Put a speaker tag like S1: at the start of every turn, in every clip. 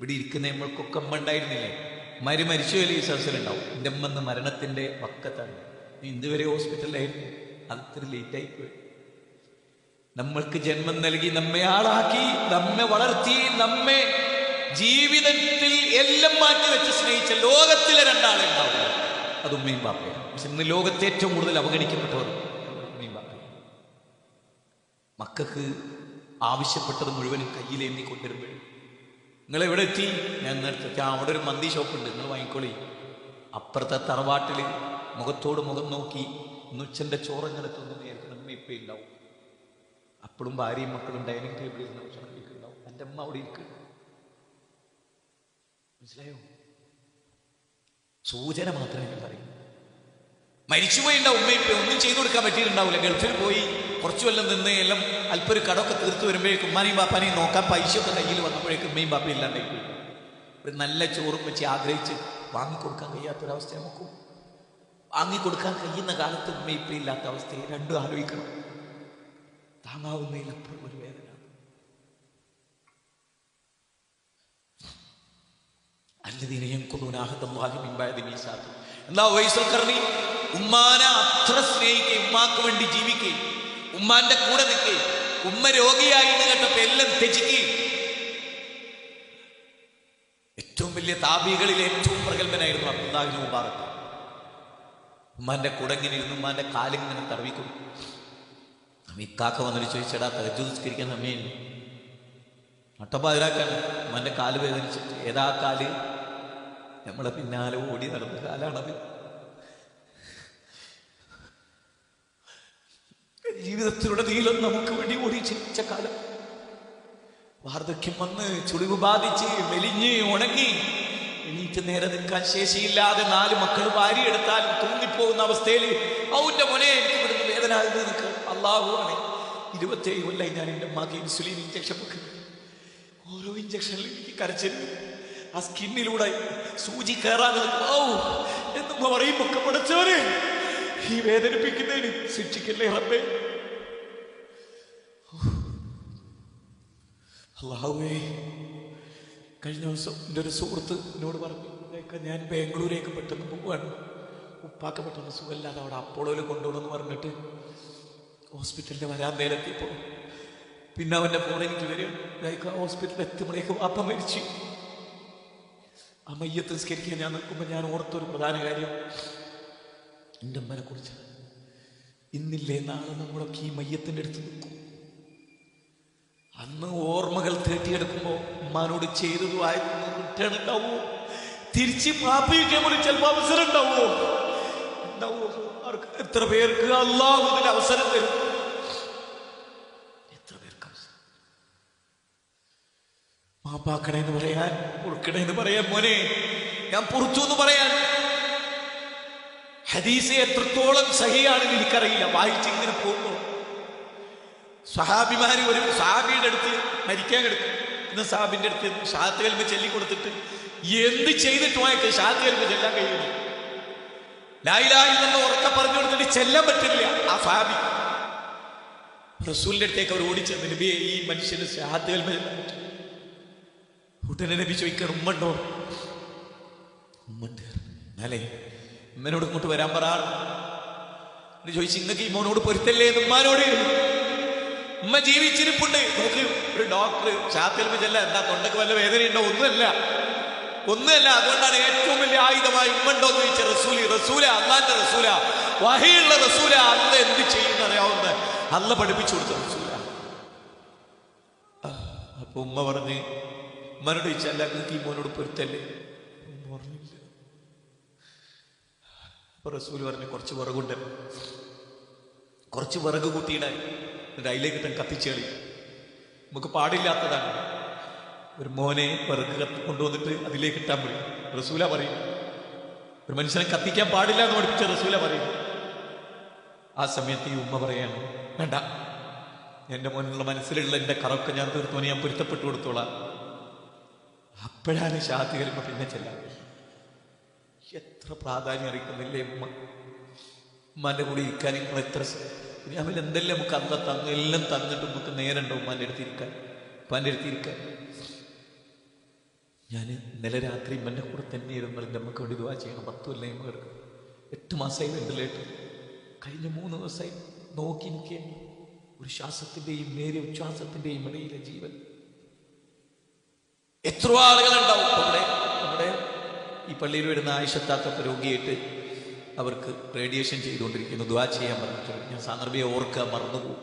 S1: ഇവിടെ ഇരിക്കുന്ന നമ്മൾക്കൊക്കെ അമ്മ ഉണ്ടായിരുന്നില്ലേ? മരി മരിച്ചു വലിയ ഈ സദസ്സിലുണ്ടാവും എന്റെ അമ്മ മരണത്തിന്റെ പക്കത്താണ് ഇന്നുവരെ ഹോസ്പിറ്റലിലായിരുന്നു. അത് ഇത്ര ലേറ്റായി നമ്മൾക്ക് ജന്മം നൽകി നമ്മെ ആളാക്കി നമ്മെ വളർത്തി നമ്മെ ജീവിതത്തിൽ എല്ലാം മാറ്റി വെച്ച് സ്നേഹിച്ച ലോകത്തിലെ രണ്ടാളെ ഉണ്ടാവുക. അത് ഉമ്മയും ബാപ്പയാണ്. പക്ഷെ ഇന്ന് ലോകത്തെ ഏറ്റവും കൂടുതൽ അവഗണിക്കപ്പെട്ടവർ ഉമ്മയും പാപ്പ മക്കൾക്ക് ആവശ്യപ്പെട്ടത് മുഴുവനും കയ്യിലേന്തി കൊണ്ടുവരുമ്പോഴും നിങ്ങൾ എവിടെ എത്തി? ഞാൻ നേരത്തെ അവിടെ ഒരു മന്തി ഷോപ്പുണ്ട്. നിങ്ങൾ വാങ്ങിക്കോളി. അപ്പുറത്തെ തറവാട്ടിൽ മുഖത്തോട് മുഖം നോക്കി ഇന്നുച്ചന്റെ ചോറങ്ങനെ തിന്നുന്നതായിരിക്കും നമ്മ ഇപ്പം ഉണ്ടാവും അപ്പോഴും ഭാര്യയും മക്കളും ഡൈനിങ് ടേബിളിൽ ഇരുന്ന് ഭക്ഷണം കഴിക്കുന്നുണ്ടാവും എന്റെ അമ്മ അവിടെ ഇരിക്കുന്നു മനസ്സിലായോ? സൂചന മാത്രമേ ഞാൻ മരിച്ചുപോയി ഉണ്ടാവും ഉമ്മ ഇപ്പം ഒന്നും ചെയ്തു കൊടുക്കാൻ പറ്റിയിട്ടുണ്ടാവില്ല. ഗൾഫിൽ പോയി കുറച്ചു കൊല്ലം നിന്ന് എല്ലാം അല്പം ഒരു കടമൊക്കെ തീർത്ത് വരുമ്പോഴേക്കും ഉമ്മാനെയും ബാപ്പാനെയും നോക്കാൻ പൈസ ഒക്കെ കയ്യിൽ വന്നപ്പോഴേക്കും ഉമ്മയും ബാപ്പയും ഇല്ലാണ്ടായി പോയി. ഒരു നല്ല ചോറും വെച്ച് ആഗ്രഹിച്ച് വാങ്ങിക്കൊടുക്കാൻ കഴിയാത്തൊരവസ്ഥ നമുക്ക്. വാങ്ങിക്കൊടുക്കാൻ കഴിയുന്ന കാലത്ത് ഉമ്മ ഇപ്പം ഇല്ലാത്ത അവസ്ഥയെ രണ്ടും ആലോചിക്കണം. താങ്ങാവുന്നതിലപ്പുറം ഒരു വേദന. അല്ലതിനെയും യൻഖുദൂന അഹദല്ലാഹി മിൻ ബഅദി മീസാഖി എന്താ വൈസൽ ഉമ്മാനെ അത്ര സ്നേഹിക്കുകയും ഉമ്മാക്ക് വേണ്ടി ജീവിക്കുകയും ഉമ്മാന്റെ കൂടെ നിൽക്കുകയും ഉമ്മ രോഗിയായി എന്ന് കേട്ടപ്പോ എല്ലാം ത്യജിക്കുകയും ഏറ്റവും വലിയ താപികളിൽ ഏറ്റവും പ്രഗത്ഭനായിരുന്നു അബ്ദുല്ലാഹിന് മുബാറക്ക് ഉമ്മാന്റെ കൂടെ ഇങ്ങനെ ഇരുന്ന് ഉമ്മാന്റെ കാലിങ്ങനെ തടവി അമ്മിക്കാക്ക വന്നിട്ട് ചോദിച്ചടാ തഹജു നിസ്കരിക്കാൻ സമയം നട്ടപ്പാതിരാക്കാണ് ഉമ്മാന്റെ കാൽ വേദനിച്ചിട്ട് ഏതാ കാൽ? നമ്മളെ പിന്നാലെ ഓടി നടന്ന കാലാണത്. ജീവിതത്തിലൂടെ നീളം നമുക്ക് വേണ്ടി ഓടി ജീവിച്ച കാലം. വാർദ്ധക്യം വന്ന് ചുളിവ് ബാധിച്ച് മെലിഞ്ഞ് ഉണങ്ങി എണീറ്റ് നേരെ നിൽക്കാൻ ശേഷിയില്ലാതെ നാല് മക്കൾ ഭാര്യ എടുത്താൽ തൂങ്ങിപ്പോകുന്ന അവസ്ഥയിൽ ഔന്റെ മുനെ എനിക്ക് വേദന നിൽക്കുക അള്ളാഹു ആണ് ഇരുപത്തേഴ് കൊല്ലായി ഞാൻ എന്റെ മകൻ ഇൻസുലിൻ ഇഞ്ചക്ഷൻ വെക്കുന്നു. ഓരോ ഇഞ്ചക്ഷനിലും എനിക്ക് കരച്ചിരുന്നു ആ സ്കിന്നിലൂടെ സൂചി കയറാൻ ഔ എന്ന് പഠിച്ചവര് ഈ വേദനിപ്പിക്കുന്നതിന് ശിക്ഷിക്കല്ലേ റബ്ബേ? അള്ളാഹുവേ കഴിഞ്ഞ ദിവസം എന്റെ ഒരു സുഹൃത്ത് എന്നോട് പറഞ്ഞു "ഇതൊക്കെ ഞാൻ ബാംഗ്ലൂരേക്ക് പെട്ടെന്ന് പോവാണ്. ഉപ്പാക്ക് പെട്ടെന്ന് സുഖമില്ലാതെ അവിടെ അപ്പോളോയിൽ കൊണ്ടുപോകണമെന്ന് പറഞ്ഞിട്ട് ഹോസ്പിറ്റലിൽ വരാൻ വരാന്തയിലെത്തിയപ്പോൾ പിന്നെ അവന്റെ ഫോൺ എനിക്ക് വരും ഹോസ്പിറ്റലിൽ എത്തുമ്പോഴേക്കും അപ്പ മരിച്ചു. ആ മയ്യത്ത് നിസ്കരിക്കാൻ ഞാൻ നിൽക്കുമ്പോൾ ഞാൻ ഓർത്തൊരു പ്രധാന കാര്യം. എന്റെ അമ്മനെ കുറിച്ച്. ഇന്നില്ലേ നാളെ നമ്മളൊക്കെ ഈ മയ്യത്തിന്റെ അടുത്ത് നിൽക്കും. അന്ന് ഓർമ്മകൾ തേട്ടിയെടുക്കുമ്പോൾ ഉമ്മാനോട് ചെയ്തതു ആയിരുന്നു റിട്ടേൺ ഉണ്ടാവോ. തിരിച്ച് മാപ്പിക്കാൻ പോലും അവസരം ഉണ്ടാവോ. എത്ര പേർക്ക് ഇതിന് അവസരം തരും? എത്ര പേർക്ക് അവസരം? മാപ്പാക്കണേന്ന് പറയാൻ പൊറുക്കണേന്ന് പറയാൻ മോനെ ഞാൻ പൊറുത്തു എന്ന് പറയാൻ. ഹദീസ് എത്രത്തോളം സഹിയാണെന്ന് എനിക്കറിയില്ല. വായിച്ച് ഇങ്ങനെ പോകുമ്പോൾ സഹാബിമാര് ഒരു സഹാബിയുടെ അടുത്ത് മരിക്കാൻ കിടക്കും ഇന്ന് സാബിന്റെ അടുത്ത് ഷാത്ത് കൽമ ചൊല്ലി കൊടുത്തിട്ട് എന്ത് ചെയ്തിട്ടും അയക്ക് ഷാത്ത് കൽമ ചെല്ലാൻ കഴിയുന്നു ലായിലായി നിന്ന് ഉറക്കെ പറഞ്ഞു കൊടുത്തിട്ട് ചെല്ലാൻ പറ്റില്ല ആ സാബി റസൂലിന്റെ അടുത്തേക്ക് അവർ ഓടിച്ചെന്ന് നബിയെ ഈ മനുഷ്യന് ഷാത്ത് കൽമ ചെല്ലാൻ പറ്റും. ഉടനെ നബി ചോദിക്കാൻ ഉമ്മണ്ടോ? ഉമ്മണ്ട്. എന്നാലേ ഉമ്മനോട് ഇങ്ങോട്ട് വരാൻ പറ. ചോദിച്ചു ഇങ്ങക്ക് ഈ മോനോട് പൊരുത്തല്ലേ? ഉമ്മാനോട്. ഉമ്മ ജീവിച്ചിരിപ്പുണ്ട്. നോക്ക് ഒരു ഡോക്ടർ ചെല്ല എന്താ തൊണ്ടക്ക് വല്ല വേദനയുണ്ടോ? ഒന്നുമല്ല. ഒന്നുമല്ല അതുകൊണ്ടാണ് ഏറ്റവും വലിയ ആയുധമായി ഉമ്മണ്ടോ എന്ന് ചോദിച്ച റസൂലി റസൂല അള്ളാന്റെ റസൂല വഹിയുള്ള റസൂല അന്ന് എന്ത് ചെയ്യുന്ന അറിയാവുന്ന അല്ല പഠിപ്പിച്ചു കൊടുത്ത റസൂല. അപ്പൊ ഉമ്മ പറഞ്ഞ് ഉമ്മനോട് ചോദിച്ചല്ല നിങ്ങൾക്ക് ഈ മോനോട് പൊരുത്തല്ലേ? ഉമ്മ പറഞ്ഞില്ല. അപ്പൊ റസൂൽ പറഞ്ഞ് കുറച്ച് വിറകുണ്ട്. കുറച്ച് വിറക് കൂട്ടിയിടാൻ. എന്നിട്ട് അതിലേക്ക് ഇട്ടൻ കത്തിച്ചേളി. നമുക്ക് പാടില്ലാത്തതാണ്. ഒരു മോനെ പെറുക്ക് കൊണ്ടുവന്നിട്ട് അതിലേക്ക് ഇട്ടാൻ പറയും റസൂല പറയും. ഒരു മനുഷ്യനെ കത്തിക്കാൻ പാടില്ല എന്ന് പഠിപ്പിച്ച റസൂല പറയും. ആ സമയത്ത് ഈ ഉമ്മ പറയാണ് വേണ്ട. എന്റെ മോനുള്ള മനസ്സിലുള്ള എന്റെ കറൊക്കെ ഞാൻ തീർത്തോനെ ഞാൻ പൊരുത്തപ്പെട്ടു കൊടുത്തോളാം. അപ്പോഴാണ് ശാന്തി വരുമ്പോ പിന്നെ ചെല്ലാൻ എത്ര പ്രാധാന്യം അറിയിക്കുന്നില്ലേ ഉമ്മ? ഉമ്മാന്റെ കൂടെ ഇരിക്കാൻ നിങ്ങൾ എത്ര അവൻ എന്തെല്ലാം നമുക്ക് അന്ന തന്നു എല്ലാം തന്നിട്ട് നമുക്ക് നേരണ്ട ഉമ്മാന്റെ അടുത്ത് ഇരിക്കാൻ. അടുത്തിരിക്കാൻ ഞാൻ ഇന്നലെ രാത്രി ഇമ്മന്റെ കൂടെ തന്നെ ഇരുന്നു എന്റെ അമ്മയ്ക്ക് വേണ്ടി ദുവാ ചെയ്യണം. പത്ത് കൊല്ലം ഇമ്മ കിടക്കും. എട്ട് മാസമായി വെന്റിലേറ്റർ കഴിഞ്ഞ മൂന്ന് ദിവസമായി നോക്കി നിൽക്കുകയാണ് ഒരു ശ്വാസത്തിന്റെയും നേരിയ ഉച്ഛ്വാസത്തിന്റെയും ഇടയിലെ ജീവൻ. എത്ര ആളുകളുണ്ടാവും. നമ്മുടെ നമ്മുടെ ഈ പള്ളിയിൽ വരുന്ന ആയിഷത്താത്ത രോഗിയായിട്ട് അവർക്ക് റേഡിയേഷൻ ചെയ്തുകൊണ്ടിരിക്കുന്നു ദ്വാ ചെയ്യാൻ പറഞ്ഞിട്ടുണ്ട് ഞാൻ സാന്ദർഭിയെ ഓർക്കുക മറന്നുപോകും.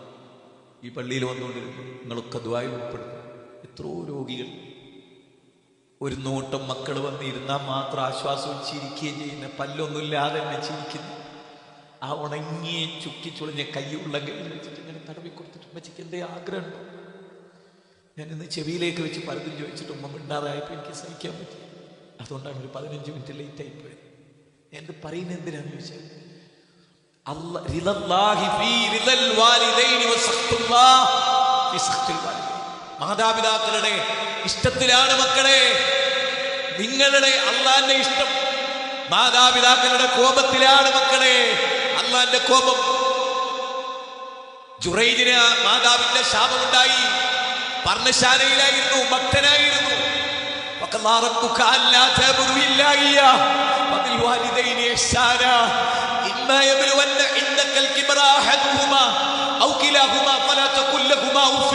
S1: ഈ പള്ളിയിൽ വന്നുകൊണ്ടിരുന്നു നിങ്ങളൊക്കെ ദ്വായിൽ ഉൾപ്പെടുന്നു. എത്രയോ രോഗികൾ. ഒരു നോട്ടം മക്കൾ വന്നിരുന്നാൽ മാത്രം ആശ്വാസവും ചിരിക്കുകയും ചെയ്യുന്ന പല്ലൊന്നുമില്ലാതെ തന്നെ ചിരിക്കുന്നു ആ ഉണങ്ങിയ ചുക്കി ചുളിഞ്ഞ കൈയുള്ള കയ്യിൽ വെച്ചിട്ട് ഇങ്ങനെ തടവി കൊടുത്തിട്ട് ഉമ്മച്ചിക്ക് എന്തേ ആഗ്രഹമുണ്ടോ ഞാൻ ഇന്ന് ചെവിയിലേക്ക് വെച്ച് പലതും ചോദിച്ചിട്ട് ഉമ്മ മിണ്ടാതായപ്പോൾ എനിക്ക് സഹിക്കാൻ പറ്റി. അതുകൊണ്ടാണ് ഒരു പതിനഞ്ച് മിനിറ്റ് ലേറ്റ് ആയിപ്പോയത് ഞാൻ പറയുന്ന എന്തിനാണ് വാലിദൈൻ. മാതാപിതാക്കളുടെ ഇഷ്ടത്തിലാണ് മക്കളെ. നിങ്ങളുടെ അള്ളാന്റെ ഇഷ്ടം. മാതാപിതാക്കളുടെ കോപത്തിലാണ് മക്കളെ. അള്ളാന്റെ കോപം. ജുറൈദിന് മാതാവിന്റെ ശാപമുണ്ടായി. പർണശാലയിലായിരുന്നു ഭക്തനായിരുന്നു. وقضى ربك ألا تعبدوا إلا إياه وبالوالدين إحسانا إما يبلغن عندك الكبر أحدهما أو كلاهما فلا تقل لهما أف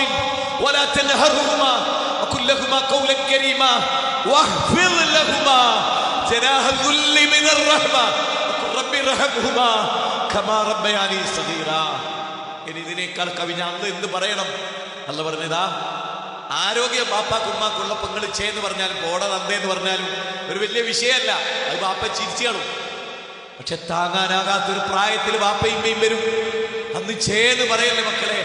S1: ولا تنهرهما وقل لهما قولا كريما واخفض لهما جناح الذل من الرحمة وقل رب ارحمهما كما ربياني صغيرا ഇനി ഇതിനേക്കാൾ കവിഞ്ഞ അന്ന് എന്ത് പറയണം അല്ല പറഞ്ഞതാ ആരോഗ്യം ബാപ്പാക്ക് ഉമ്മാക്കുള്ള പെങ്ങൾ ചേന്ന് പറഞ്ഞാലും കോട തന്തേന്ന് പറഞ്ഞാലും ഒരു വലിയ വിഷയമല്ല. അത് ബാപ്പ ചിരിച്ചു പക്ഷെ താങ്ങാനാകാത്തൊരു പ്രായത്തിൽ ബാപ്പയും ഇമ്മയും വരും. അന്ന് ചേന്ന് പറയല്ലേ മക്കളെ?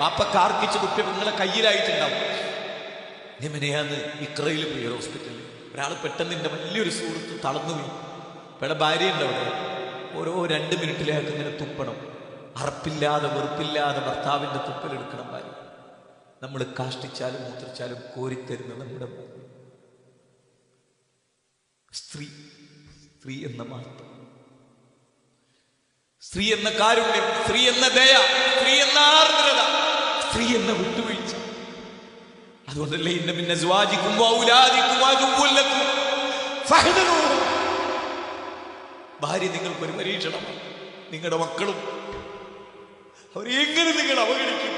S1: ബാപ്പ കാർക്കിച്ച് കുട്ടി നിങ്ങളെ കയ്യിലായിട്ടുണ്ടാവും. എങ്ങനെയാന്ന് ഇക്രയിൽ പോയി ഹോസ്പിറ്റലിൽ ഒരാൾ പെട്ടെന്ന് എന്റെ വലിയൊരു സുഹൃത്ത് തളർന്നു പോയി ഇവിടെ ഭാര്യ ഉണ്ട് അവിടെ. ഓരോ രണ്ട് മിനിറ്റിലേക്ക് ഇങ്ങനെ തുപ്പണം അറപ്പില്ലാതെ വെറുപ്പില്ലാതെ ഭർത്താവിന്റെ തുപ്പലെടുക്കണം ഭാര്യ. നമ്മൾ കാഷ്ടിച്ചാലും മൂത്രിച്ചാലും കോരിത്തരുന്ന നമ്മുടെ. സ്ത്രീ സ്ത്രീ എന്ന മാത്രം സ്ത്രീ എന്ന കാരുണ്യം സ്ത്രീ എന്ന ദയ സ്ത്രീ എന്ന ആർദ്രത സ്ത്രീ എന്ന വിട്ടുവീഴ്ച. അതുകൊണ്ടല്ലേ ഇന്ന പിന്നെ സ്വാജിക്കും ഭാര്യ നിങ്ങൾക്കൊരു പരീക്ഷണമാണ്. നിങ്ങളുടെ മക്കളും അവരെങ്ങനെ നിങ്ങൾ അവഗണിക്കും?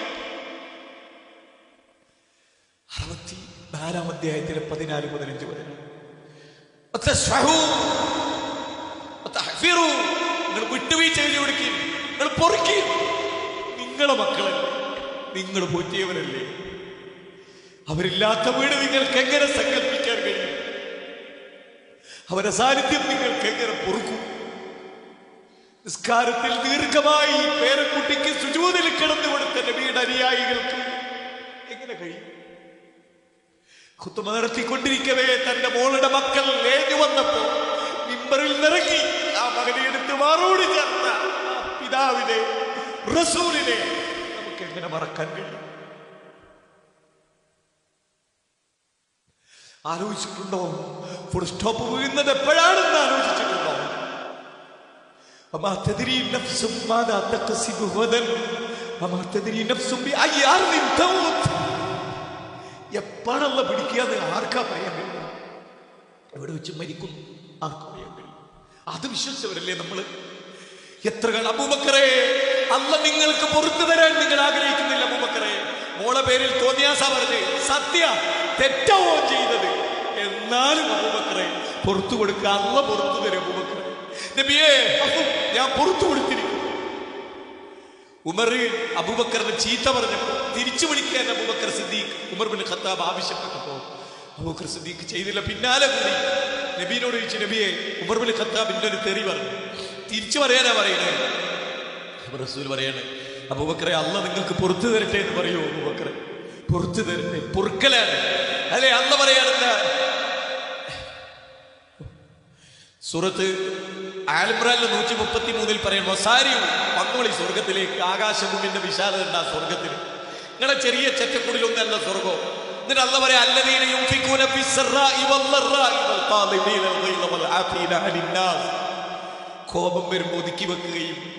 S1: നാലാം അധ്യായത്തിലെ പതിനാല് പതിനഞ്ച് വത്തഹ്ഫിറൂ. നിങ്ങൾ വിട്ടുവീഴ്ച കൊടുക്കുകയും കൊടുക്കും നിങ്ങൾ പൊറുക്കി. നിങ്ങളെ മക്കളല്ലേ നിങ്ങൾ പോറ്റിയവരല്ലേ? അവരില്ലാത്ത വീട് നിങ്ങൾക്ക് എങ്ങനെ സങ്കല്പിക്കാൻ കഴിയും? അവരെ സാന്നിധ്യം നിങ്ങൾക്ക് എങ്ങനെ പൊറുക്കും? നിസ്കാരത്തിൽ ദീർഘമായി പേരക്കുട്ടിക്ക് സുജൂതിൽ കിടന്നു കൊടുത്ത നബിയുടെ അനുയായികൾക്ക് എങ്ങനെ കഴിയും? കുത്തുമ നടത്തിക്കൊണ്ടിരിക്കവേ തന്റെ മോളുടെ മക്കൾ ഏഞ്ഞു വന്നപ്പോ മിമ്പറിൽ നിറങ്ങി ആ മകനെ എടുത്ത് മാറോടി ചേർത്ത പിതാവിനെ റസൂലിനെ നമുക്ക് എങ്ങനെ മറക്കാൻ കഴിയും? ആലോചിച്ചിട്ടുണ്ടോ? ഫുൾ സ്റ്റോപ്പ് വീഴുന്നത് എപ്പോഴാണെന്ന് ആലോചിച്ചിട്ടുണ്ടോ? അമ്മ എപ്പോഴല്ല പിടിക്കാതെ ആർക്കാ പറയാൻ കഴിയും എവിടെ വെച്ച് മരിക്കുന്നു? ആർക്കാ പറയാൻ കഴിയും അത് വിശ്വസിച്ചവരല്ലേ നമ്മൾ? എത്ര അബൂബക്കറേ അല്ല നിങ്ങൾക്ക് പുറത്തു തരാൻ നിങ്ങൾ ആഗ്രഹിക്കുന്നില്ല അബൂബക്കറേ. മോളെ പേരിൽ തോന്നിയാസ പറഞ്ഞ് സത്യ തെറ്റവോ ചെയ്തത്? എന്നാലും അബൂബക്കറേ പുറത്തു കൊടുക്കുക അല്ല പുറത്തു തരും അബൂബക്കറെ. നബിയേ ഞാൻ പുറത്തു കൊടുത്തിരിക്കും ഉമർ അബൂബക്കറിന് ചീത്ത പറഞ്ഞപ്പോൾ തിരിച്ചു വിളിക്കാൻ Abubakar Siddique Umar bin Khattab ആവശ്യപ്പെട്ടപ്പോൾ അബൂബക്കർ സിദ്ദീഖ് ചെയ്തില്ല. പിന്നാലെ കൂടി നബീനോട് ചോദിച്ചു നബിയെ ഉമർ ബിൻ ഖത്താബിന്റെ ഒരു തെറി പറഞ്ഞു. തിരിച്ചു പറയാനാ പറയണേ? റസൂൽ പറയാണ് അബൂബക്കറെ അല്ല നിങ്ങൾക്ക് പുറത്തു തരട്ടെ എന്ന് പറയൂ അബൂബക്കറെ. പുറത്തു തരട്ടെ. പൊറുക്കലാണ്. അല്ലെ അല്ല പറയാനെന്താ? സൂറത്ത് ആലിമ്രാനിലെ നൂറ്റി മുപ്പത്തി മൂന്നിൽ പറയുന്നു സാരിയും പങ്കുവിളി സ്വർഗത്തിലേക്ക് ആകാശഭൂമിന്റെ വിശാലത ഉണ്ടാ നിങ്ങളെ ചെറിയ ചെറ്റക്കുടിലൊന്നല്ല സ്വർഗം. എന്നിട്ട് അല്ലദീന കോപം വരുമ്പോൾ ഒതുക്കി വെക്കുകയും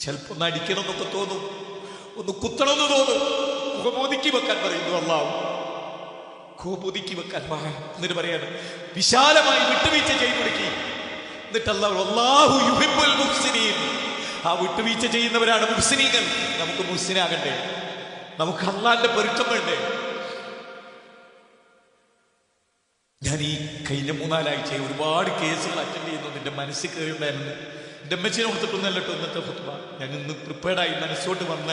S1: ചിലപ്പോ ഒന്ന് അടിക്കണം എന്നൊക്കെ തോന്നും. ഒന്ന് കുത്തണമെന്ന് തോന്നും. ഒതുക്കി വെക്കാൻ പറയുന്നു അള്ളാഹു. ഒതുക്കി വെക്കാൻ എന്നിട്ട് പറയാണ് വിശാലമായി വിട്ടുവീഴ്ച ചെയ്തു കൊടുക്കി എന്നിട്ട് അള്ളാഹു ആ വിട്ടുവീഴ്ച ചെയ്യുന്നവരാണ് മുഹ്സിനീകൾ നമുക്ക് മുഹ്സിനാകണ്ടേ. നമുക്ക് അള്ളാന്റെ പൊരുത്തം വേണ്ടേ? ഞാൻ ഈ കഴിഞ്ഞ മൂന്നാലാഴ്ച ഒരുപാട് കേസുകൾ അറ്റൻഡ് ചെയ്യുന്നു. എന്റെ മനസ്സിൽ കയറിയുണ്ടായിരുന്നു എന്റെ അമ്മച്ചിനെ ഓർത്തിട്ടൊന്നല്ല കേട്ടോ ഇന്നത്തെ ഹുത്തുബ ഞാൻ ഇന്ന് പ്രിപ്പയർഡായി മനസ്സോട്ട് വന്ന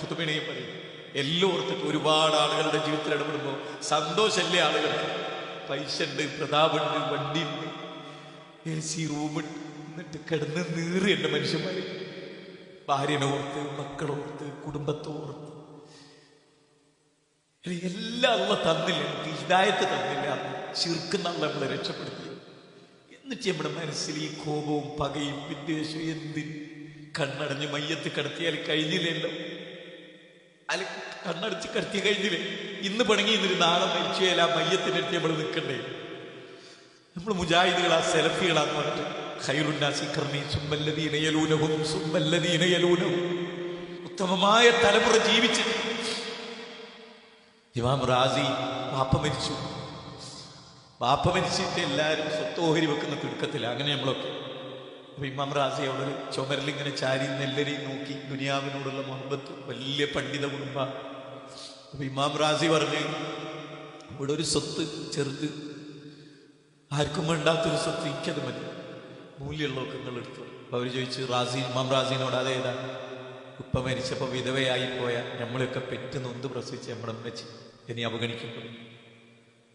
S1: ഹുത്തുബിനെയും പറയും. എല്ലാം ഓർത്തിട്ട് ഒരുപാട് ആളുകളുടെ ജീവിതത്തിൽ ഇടപെടുമ്പോൾ സന്തോഷമല്ലേ ആളുകൾക്ക്? പൈസ ഉണ്ട് പ്രതാപുണ്ട് വണ്ടിയുണ്ട് എ സി റൂമുണ്ട് എന്നിട്ട് കിടന്ന് നീറി എന്റെ മനുഷ്യന്മാർ ഭാര്യനെ ഓർത്ത് മക്കളോർത്ത് കുടുംബത്തോർത്ത് എല്ലാം അള്ള തന്നില്ല? നമുക്ക് ഹിദായത്ത് തന്നില്ല. ചെറുക്കുന്ന നമ്മളെ രക്ഷപ്പെടുത്തി. എന്നിട്ട് നമ്മുടെ മനസ്സിൽ ഈ കോപവും പകയും വിദ്വേഷവും എന്തിന്? കണ്ണടഞ്ഞ് മയ്യത്ത് കടത്തിയാൽ കഴിഞ്ഞില്ലല്ലോ. അല്ല കണ്ണടച്ച് കടത്തി കഴിഞ്ഞില്ലേ? ഇന്ന് പണങ്ങി ഇന്നൊരു നാളെ മരിച്ചുകയാൽ ആ മയ്യത്തിന്റെ അടുത്ത് നമ്മൾ നിൽക്കണ്ടേ? നമ്മൾ മുജാഹിദുകളാ സെലഫികളാന്ന് പറഞ്ഞിട്ട് സുമ്മല്ലദീന യലൂനഹും സുമ്മല്ലദീന യലൂനഹും. ഉത്തമമായ തലമുറ ജീവിച്ചിട്ട് ഇമാം റാസി വാപ്പ മരിച്ചു. വാപ്പ മരിച്ചിട്ട് എല്ലാവരും സ്വത്തോഹരി വെക്കുന്ന തിടുക്കത്തില്ല അങ്ങനെ നമ്മളൊക്കെ. അപ്പൊ ഇമാം റാസി അവിടെ ഇങ്ങനെ ചാരി നെല്ലരെയും നോക്കി ദുനിയാവിനോടുള്ള മുഹബത്ത് വലിയ പണ്ഡിത കുടുംബ. അപ്പൊ ഇമാം റാസി പറഞ്ഞു ഇവിടെ ഒരു സ്വത്ത് ചെറുത്. ആർക്കും വേണ്ടാത്തൊരു സ്വത്ത് എനിക്കത് മതി. മൂല്യമുള്ളതൊക്കെ നിങ്ങൾ എടുത്തു അവർ ചോദിച്ചു റാസി ഇമാം റാസിനോട് അതേതാ? ഉപ്പ മരിച്ചപ്പോ വിധവയായി പോയ നമ്മളൊക്കെ പെറ്റ് നൊന്ത് പ്രസവിച്ച് നമ്മുടെ അമ്മച്ചി ഇനി അവഗണിക്കപ്പെടും.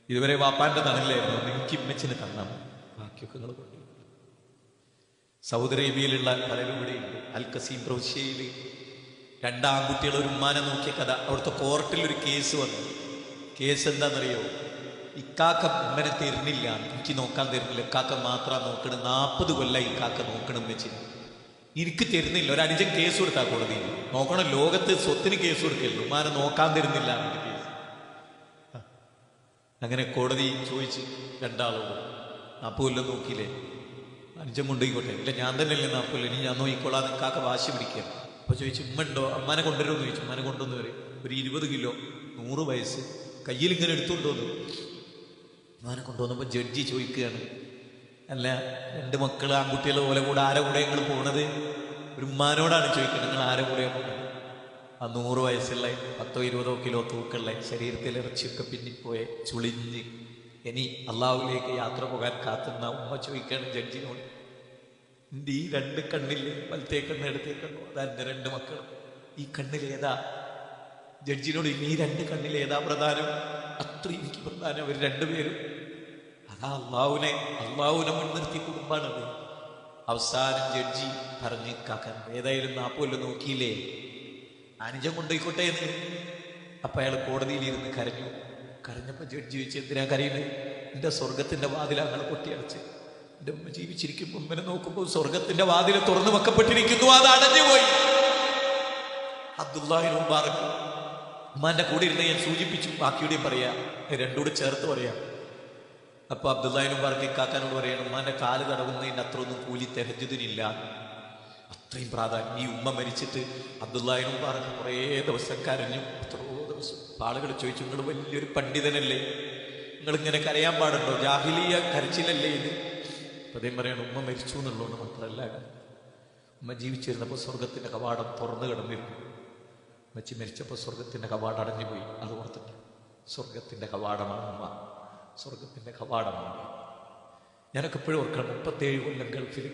S1: ഇതുവരെ വാപ്പാന്റെ തണലായിരുന്നു എനിക്ക് ഇമ്മച്ചിന് തന്നാൽ ബാക്കിയൊക്കെ നിങ്ങൾ കൊണ്ടു സൗദി അറേബ്യയിലുള്ള പലരും ഇവിടെയുണ്ട് അൽ കസീം പ്രവിശ്യയിൽ രണ്ടാൺകുട്ടികൾ ഒരു ഉമ്മാനെ നോക്കിയ കഥ. അവിടുത്തെ കോർട്ടിൽ ഒരു കേസ് വന്നു. കേസ് എന്താണെന്നറിയോ? ഇക്കാക്ക ഉമ്മനെ തരുന്നില്ല. എനിക്ക് നോക്കാൻ തരുന്നില്ല. ഇക്കാക്ക മാത്രം നോക്കണം. നാൽപ്പത് കൊല്ലം ഇക്കാക്ക നോക്കണം വെച്ച് എനിക്ക് തരുന്നില്ല. ഒരു അനുജൻ കേസ് കൊടുത്താ കോടതി. നോക്കണം ലോകത്ത് സ്വത്തിന് കേസ് കൊടുക്കില്ല ഉമ്മാനെ നോക്കാൻ തരുന്നില്ല കേസ്. അങ്ങനെ കോടതി ചോദിച്ച് രണ്ടാളോട് നാൽപ്പത് കൊല്ലം നോക്കിയില്ലേ? അനുജൻ കൊണ്ടുപോയിക്കോട്ടെ. ഇല്ല ഞാൻ തന്നെ അല്ലേ നാൽപ്പത് ഇനി ഞാൻ നോക്കിക്കോളാം. നിൽക്കാക്ക വാശി പിടിക്കുക അപ്പൊ ചോദിച്ചു ഉമ്മ ഉണ്ടോ? അമ്മാനെ കൊണ്ടുവരുമെന്ന് ചോദിച്ചു. ഉമ്മാനെ കൊണ്ടുവന്ന് വരെ ഒരു ഇരുപത് കിലോ നൂറ് വയസ്സ്. കയ്യിൽ ഇങ്ങനെ എടുത്തുകൊണ്ട് വന്നു ഉമ്മാനെ കൊണ്ടുവന്നപ്പോൾ ജഡ്ജി ചോദിക്കുകയാണ്. അല്ല രണ്ട് മക്കൾ ആൺകുട്ടികളെ പോലെ കൂടെ ആരെ കൂടെ ഞങ്ങൾ പോണത്? ഒരു ഉമ്മാനോടാണ് ചോദിക്കുന്നത് നിങ്ങൾ ആരെ കൂടെയാണ് പോണത്? ആ നൂറ് വയസ്സുള്ള പത്തോ ഇരുപതോ കിലോ തൂക്കുള്ള ശരീരത്തിൽ ഇറച്ചിയൊക്കെ പിന്നിപ്പോയെ ചുളിഞ്ഞ്. ഇനി അള്ളാഹുലേക്ക് യാത്ര പോകാൻ കാത്തുന്ന ഉമ്മ ചോദിക്കുകയാണ് ജഡ്ജിനോട്. എന്റെ ഈ രണ്ട് കണ്ണില്ലേ വലത്തേ കണ്ണ് ഇടത്തേ കണ്ണു അതാ എന്റെ രണ്ട് മക്കൾ ഈ കണ്ണിലേതാ ജഡ്ജിനോട് ഈ രണ്ട് കണ്ണിലേതാ പ്രധാനം? അത്ര എനിക്ക് പ്രധാനം. അവർ രണ്ടുപേരും അതാ അള്ളാഹുനെ അള്ളാഹുനെ മുൻനിർത്തി കുടുംബാണത്. അവസാനം ജഡ്ജി പറഞ്ഞ് കാക്കാൻ ഏതായാലും നാപ്പോല്ലോ നോക്കിയില്ലേ? അനുജം കൊണ്ടുപോയിക്കോട്ടെ എന്ന്. അപ്പൊ അയാൾ കോടതിയിൽ ഇരുന്ന് കരഞ്ഞു. കരഞ്ഞപ്പോ ജഡ്ജി ചോദിച്ചു എന്തിനാ കരയുന്നത് എന്റെ സ്വർഗത്തിന്റെ വാതിൽ അങ്ങനെ പൊട്ടിയടച്ച് എന്റെ ഉമ്മ ജീവിച്ചിരിക്കുമ്പോൾ ഉമ്മനെ നോക്കുമ്പോൾ സ്വർഗത്തിന്റെ വാതിൽ തുറന്നു വെക്കപ്പെട്ടിരിക്കുന്നു അത് അടഞ്ഞു പോയി. അബ്ദുല്ലാഹി മുബാറക് ഉമ്മാന്റെ കൂടെ ഇരുന്ന് ഞാൻ സൂചിപ്പിച്ചു ബാക്കിയുടെയും പറയാ രണ്ടുകൂടെ ചേർത്ത് പറയാം. അപ്പൊ അബ്ദുല്ലാഹി പറഞ്ഞു കാക്കാനോട് പറയണം ഉമ്മാന്റെ കാൽ തടവുന്നതിന് അത്ര ഒന്നും കൂലി തെരഞ്ഞതിനില്ല അത്രയും പ്രാധാന്യം. ഈ ഉമ്മ മരിച്ചിട്ട് അബ്ദുല്ലാഹി പറഞ്ഞു കുറേ ദിവസം കരഞ്ഞു. എത്രയോ ദിവസം. ആളുകൾ ചോദിച്ചു നിങ്ങൾ വലിയൊരു പണ്ഡിതനല്ലേ? നിങ്ങൾ ഇങ്ങനെ കരയാൻ പാടുണ്ടോ? ജാഹിലിയ കരച്ചിലല്ലേ ഇത്? അദ്ദേഹം പറയണം ഉമ്മ മരിച്ചു എന്നുള്ളതുകൊണ്ട് മാത്രമല്ല ഉമ്മ ജീവിച്ചിരുന്നപ്പോൾ സ്വർഗത്തിന്റെ കവാടം തുറന്നു കിടന്നിരുന്നു. മച്ചി മരിച്ചപ്പോൾ സ്വർഗത്തിന്റെ കവാടം അടഞ്ഞുപോയി. അത് ഓർത്തിട്ട് സ്വർഗത്തിന്റെ കവാടമാണ് ഉമ്മ. സ്വർഗത്തിന്റെ കവാടമാണ് ഞാനൊക്കെ എപ്പോഴും ഓർക്കണം മുപ്പത്തേഴ് കൊല്ലം ഗൾഫിൽ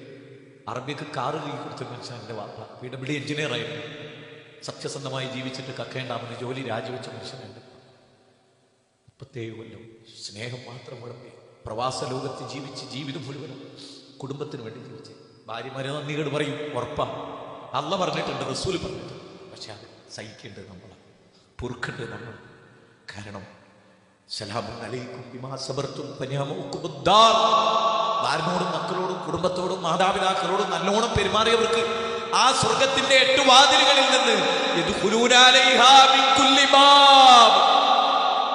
S1: അറബിക്ക് കാറ് കൈ കൊടുത്തു മനുഷ്യൻ എന്റെ വാപ്പ പി ഡബ്ല്യു എഞ്ചിനീയറായിരുന്നു. സത്യസന്ധമായി ജീവിച്ചിട്ട് കക്കേണ്ടാമെന്ന് ജോലി രാജിവെച്ച മനുഷ്യനുണ്ട് മുപ്പത്തേഴ് കൊല്ലം സ്നേഹം മാത്രം വിളമ്പി പ്രവാസ ലോകത്ത് ജീവിച്ച് ജീവിതം മുഴുവനും കുടുംബത്തിന് വേണ്ടി ജീവിച്ച്. ഭാര്യമാരെ നന്ദികൾ പറയും ഉറപ്പാണ് അല്ല പറഞ്ഞിട്ടുണ്ട് റസൂൽ പറഞ്ഞിട്ടുണ്ട്. പക്ഷെ അത് സഹിക്കേണ്ടത് നമ്മൾ പൊറുക്കേണ്ടത് നമ്മൾ കാരണം സലാമുൻ അലൈക്കും മക്കളോടും കുടുംബത്തോടും മാതാപിതാക്കളോടും നല്ലോണം പെരുമാറിയവർക്ക് ആ സ്വർഗത്തിന്റെ എട്ട് വാതിലുകളിൽ നിന്ന്.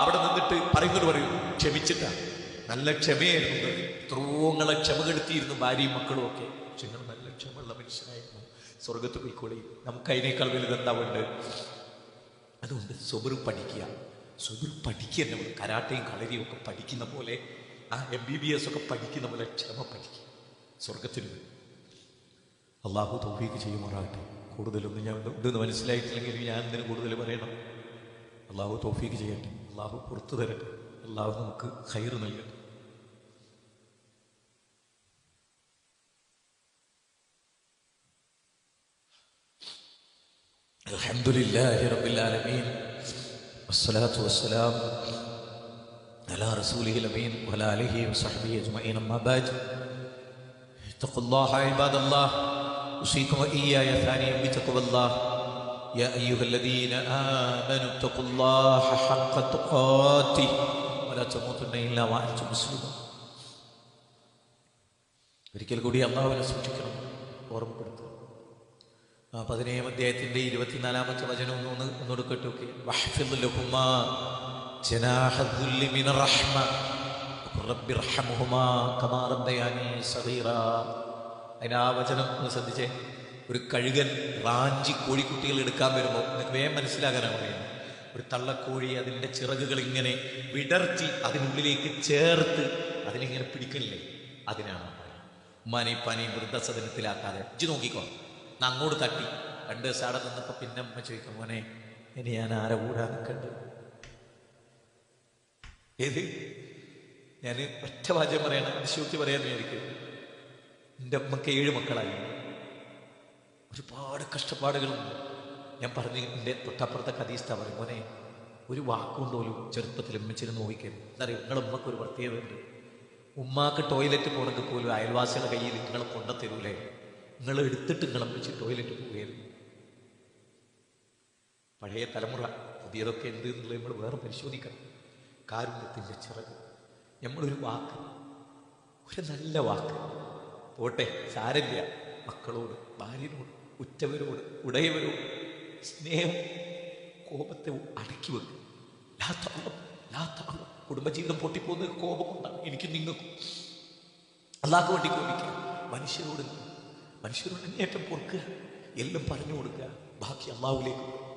S1: അവിടെ നിന്നിട്ട് പറയുന്നത് പറയും ക്ഷമിച്ചിട്ട. നല്ല ക്ഷമയായിരുന്നു. ധ്രുവങ്ങളെ ക്ഷമ കെടുത്തിയിരുന്നു ഭാര്യയും മക്കളും ഒക്കെ. പക്ഷെ നിങ്ങൾ നല്ല ക്ഷമയുള്ള മനുഷ്യനായിരുന്നു സ്വർഗത്ത് പോയിക്കോളി. നമുക്ക് അതിനേക്കാൾ വലുതെന്താ വേണ്ടത്? അതുകൊണ്ട് സ്വബർ പഠിക്കുക. സുബിർ പഠിക്കുക നമ്മൾ കരാട്ടയും കളരിയും ഒക്കെ പഠിക്കുന്ന പോലെ ആ എം ബി ബി എസ് ഒക്കെ പഠിക്കുന്ന പോലെ ക്ഷമ പഠിക്കുക സ്വർഗത്തിന് വരും അള്ളാഹു തോഫീക്ക് ചെയ്യുമാറാകട്ടെ കൂടുതലൊന്നും ഞാൻ ഇതൊന്നും മനസ്സിലായിട്ടില്ലെങ്കിൽ ഞാൻ ഇതിന് കൂടുതൽ പറയണം അള്ളാഹു തോഫീക്ക് ചെയ്യട്ടെ അള്ളാഹു പുറത്തു തരട്ടെ അള്ളാഹു നമുക്ക് ഹൈർ നൽകട്ടെ الحمد لله رب العالمين والصلاة والسلام على رسوله الأمين وعلى آله وصحبه أجمعين أما بعد اتقوا الله عباد الله أوصيكم وإياي ثانيا بتقوى الله يا أيها الذين آمنوا اتقوا الله حق تقاته ولا تموتن إلا وأنتم مسلمون ഒരിക്കൽ കൂടി അള്ളാഹുവിനെ സൂക്ഷിക്കണം ഓർമ്മപ്പെടുത്തുക ആ പതിനേഴാം അധ്യായത്തിന്റെ ഇരുപത്തിനാലാമത്തെ വചനം ഒന്ന് ഒന്ന് ഒന്നുകൂടെ കേട്ടോക്കെ അതിന് വചനം ഒന്ന് ശ്രദ്ധിച്ചേ. ഒരു കഴുകൻ റാഞ്ചി കോഴിക്കുട്ടികൾ എടുക്കാൻ വരുമ്പോൾ നിങ്ങൾക്ക് വേഗം മനസ്സിലാകാനാണ് പറയുന്നത്. ഒരു തള്ളക്കോഴി അതിന്റെ ചിറകുകൾ ഇങ്ങനെ വിടർത്തി അതിനുള്ളിലേക്ക് ചേർത്ത് അതിനിങ്ങനെ പിടിക്കലില്ലേ അതിനാണ് പറയുന്നത്. മനി പനി വൃദ്ധസദനത്തിലാക്കാതെ. ഇജ്ജ് നോക്കിക്കോ. അങ്ങോട്ട് തട്ടി. രണ്ട് ദിവസം അവിടെ നിന്നപ്പോ പിന്നെ അമ്മ ചോദിക്കും മോനെ ഇനി ഞാൻ ആരെ കൂടാ നിൽക്കണ്ട് ഏത്? ഞാൻ ഒറ്റ വാചകം പറയണം വിശ്വസിച്ച് പറയാന്ന് വിചാരിക്കും. എന്റെ അമ്മയ്ക്ക് ഏഴ് മക്കളായി. ഒരുപാട് കഷ്ടപ്പാടുകളുണ്ട്. ഞാൻ പറഞ്ഞു എന്റെ തൊട്ടപ്പുറത്തെ കഥീസ്ഥ പറയും മോനെ ഒരു വാക്കുകൊണ്ട് പോലും ചെറുപ്പത്തിൽ ഉമ്മച്ചിനെ നോക്കിക്കരുത് എന്നറിയാം നിങ്ങളുടെ ഉമ്മക്ക് ഒരു പ്രത്യേകതയുണ്ട് ഉമ്മാക്ക് ടോയ്ലറ്റ് പോകണമെങ്കിൽ പോലും അയൽവാസികളുടെ കയ്യിൽ നിങ്ങൾ കൊണ്ടുത്തരൂലേ നിങ്ങൾ എടുത്തിട്ട് നിങ്ങളെ വെച്ച് ടോയ്ലറ്റ് പോവുകയായിരുന്നു. പഴയ തലമുറ പുതിയതൊക്കെ എന്ത് എന്നുള്ളത് നമ്മൾ വേറെ പരിശോധിക്കണം. കാരുണ്യത്തിന്റെ ചിറക്. നമ്മളൊരു വാക്ക് ഒരു നല്ല വാക്ക്. പോട്ടെ സാരല്ല മക്കളോട് ഭാര്യനോട് ഉറ്റവരോട് ഉടയവരോട് സ്നേഹം കോപത്തെ അടക്കി വെക്കും. ലാത്താളം ലാത്താളം കുടുംബജീവിതം പൊട്ടിപ്പോകുന്നത് കോപം കൊണ്ടാണ്. എനിക്ക് നിങ്ങൾക്കും. അല്ലാത്ത വേണ്ടി കോപിക്കുക. മനുഷ്യരോട് മനുഷ്യരോട് അങ്ങേറ്റം പൊറുക്കുക. എല്ലാം പറഞ്ഞു കൊടുക്കുക. ബാക്കി അള്ളാഹുലേക്ക്